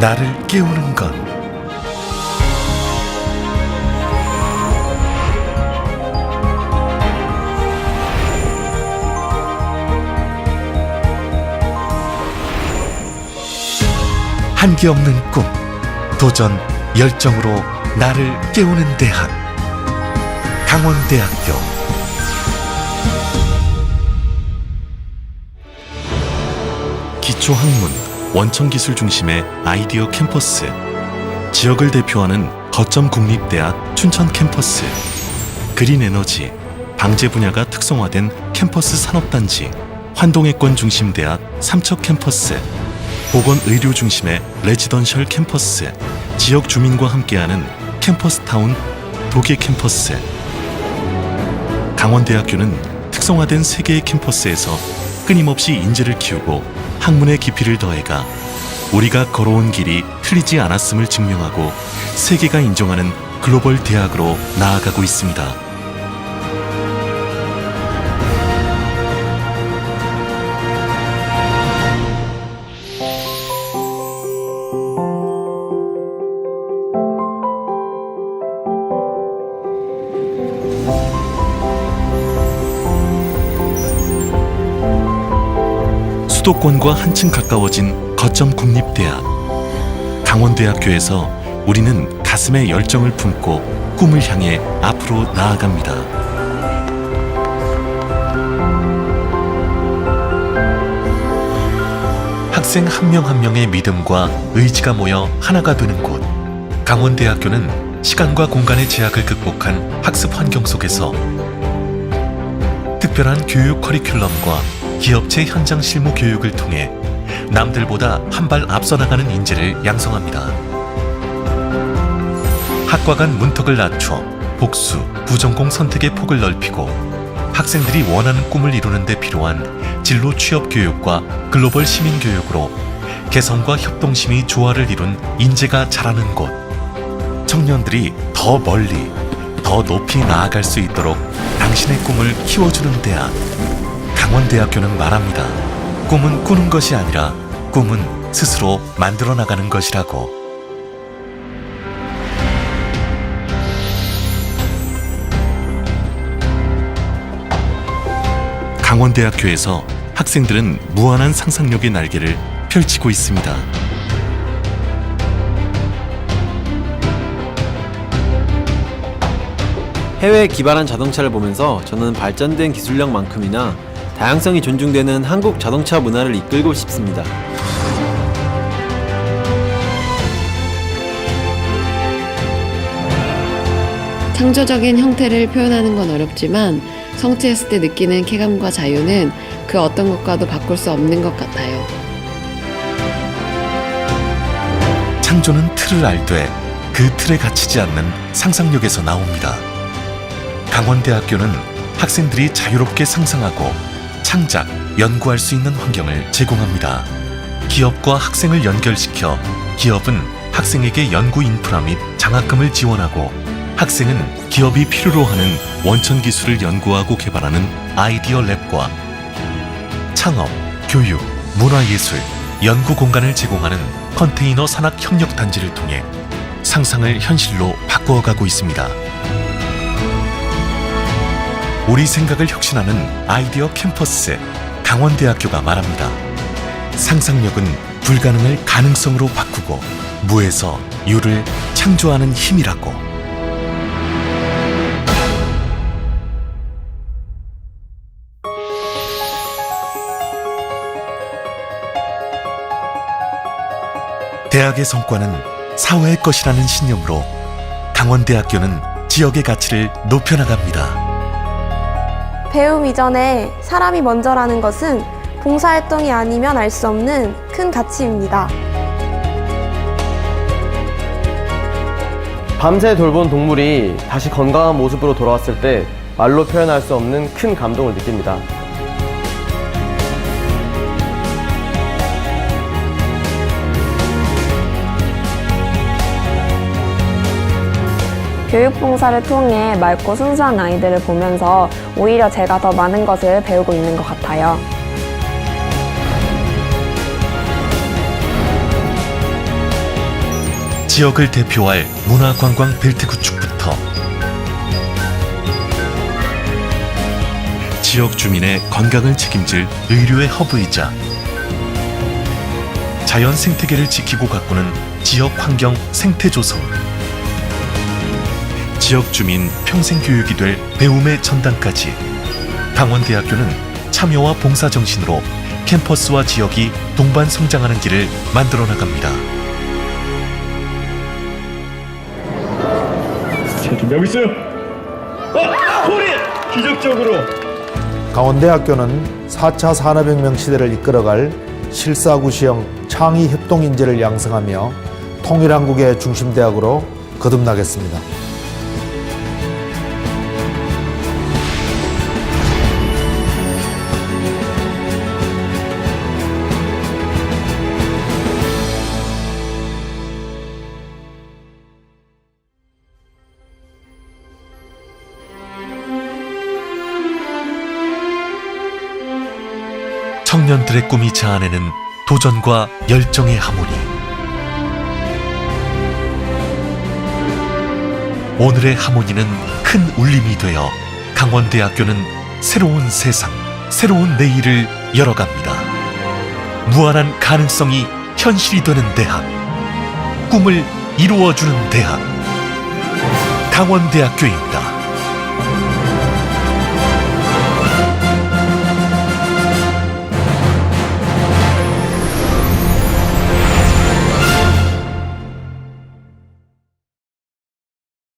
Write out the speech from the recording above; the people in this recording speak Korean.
나를 깨우는 것. 한기 없는 꿈, 도전, 열정으로 나를 깨우는 대학. 강원대학교. 기초학문, 원천 기술 중심의 아이디어 캠퍼스. 지역을 대표하는 거점 국립대학 춘천 캠퍼스. 그린 에너지, 방제 분야가 특성화된 캠퍼스 산업단지. 환동해권 중심 대학 삼척 캠퍼스. 보건 의료 중심의 레지던셜 캠퍼스. 지역 주민과 함께하는 캠퍼스 타운 도계 캠퍼스. 강원대학교는 특성화된 세 개의 캠퍼스에서 끊임없이 인재를 키우고 학문의 깊이를 더해가 우리가 걸어온 길이 틀리지 않았음을 증명하고 세계가 인정하는 글로벌 대학으로 나아가고 있습니다. 수도권과 한층 가까워진 거점 국립대학. 강원대학교에서 우리는 가슴에 열정을 품고 꿈을 향해 앞으로 나아갑니다. 학생 한 명 한 명의 믿음과 의지가 모여 하나가 되는 곳. 강원대학교는 시간과 공간의 제약을 극복한 학습 환경 속에서 특별한 교육 커리큘럼과 기업체 현장 실무 교육을 통해 남들보다 한 발 앞서 나가는 인재를 양성합니다. 학과 간 문턱을 낮춰 복수, 부전공 선택의 폭을 넓히고 학생들이 원하는 꿈을 이루는 데 필요한 진로 취업 교육과 글로벌 시민 교육으로 개성과 협동심이 조화를 이룬 인재가 자라는 곳. 청년들이 더 멀리, 더 높이 나아갈 수 있도록 당신의 꿈을 키워주는 대학. 강원대학교는 말합니다. 꿈은 꾸는 것이 아니라 꿈은 스스로 만들어 나가는 것이라고. 강원대학교에서 학생들은 무한한 상상력의 날개를 펼치고 있습니다. 해외에 기발한 자동차를 보면서 저는 발전된 기술력만큼이나 다양성이 존중되는 한국 자동차 문화를 이끌고 싶습니다. 창조적인 형태를 표현하는 건 어렵지만 성취했을 때 느끼는 쾌감과 자유는 그 어떤 것과도 바꿀 수 없는 것 같아요. 창조는 틀을 알되 그 틀에 갇히지 않는 상상력에서 나옵니다. 강원대학교는 학생들이 자유롭게 상상하고 창작, 연구할 수 있는 환경을 제공합니다. 기업과 학생을 연결시켜 기업은 학생에게 연구 인프라 및 장학금을 지원하고 학생은 기업이 필요로 하는 원천 기술을 연구하고 개발하는 아이디어 랩과 창업, 교육, 문화예술, 연구 공간을 제공하는 컨테이너 산학 협력 단지를 통해 상상을 현실로 바꾸어가고 있습니다. 우리 생각을 혁신하는 아이디어 캠퍼스 강원대학교가 말합니다. 상상력은 불가능을 가능성으로 바꾸고 무에서 유를 창조하는 힘이라고. 대학의 성과는 사회의 것이라는 신념으로 강원대학교는 지역의 가치를 높여나갑니다. 배움 이전에 사람이 먼저라는 것은 봉사활동이 아니면 알 수 없는 큰 가치입니다. 밤새 돌본 동물이 다시 건강한 모습으로 돌아왔을 때 말로 표현할 수 없는 큰 감동을 느낍니다. 교육봉사를 통해 맑고 순수한 아이들을 보면서 오히려 제가 더 많은 것을 배우고 있는 것 같아요. 지역을 대표할 문화관광 벨트 구축부터 지역 주민의 건강을 책임질 의료의 허브이자 자연 생태계를 지키고 가꾸는 지역 환경 생태 조성 지역 주민 평생 교육이 될 배움의 전당까지 강원대학교는 참여와 봉사 정신으로 캠퍼스와 지역이 동반 성장하는 길을 만들어 나갑니다. 자, 준비하고 있어요. 아, 소리! 기적적으로 강원대학교는 4차 산업혁명 시대를 이끌어갈 실사구시형 창의 협동 인재를 양성하며 통일한국의 중심대학으로 거듭나겠습니다. 청년들의 꿈이 자아내는 도전과 열정의 하모니. 오늘의 하모니는 큰 울림이 되어 강원대학교는 새로운 세상, 새로운 내일을 열어갑니다. 무한한 가능성이 현실이 되는 대학, 꿈을 이루어주는 대학, 강원대학교입니다.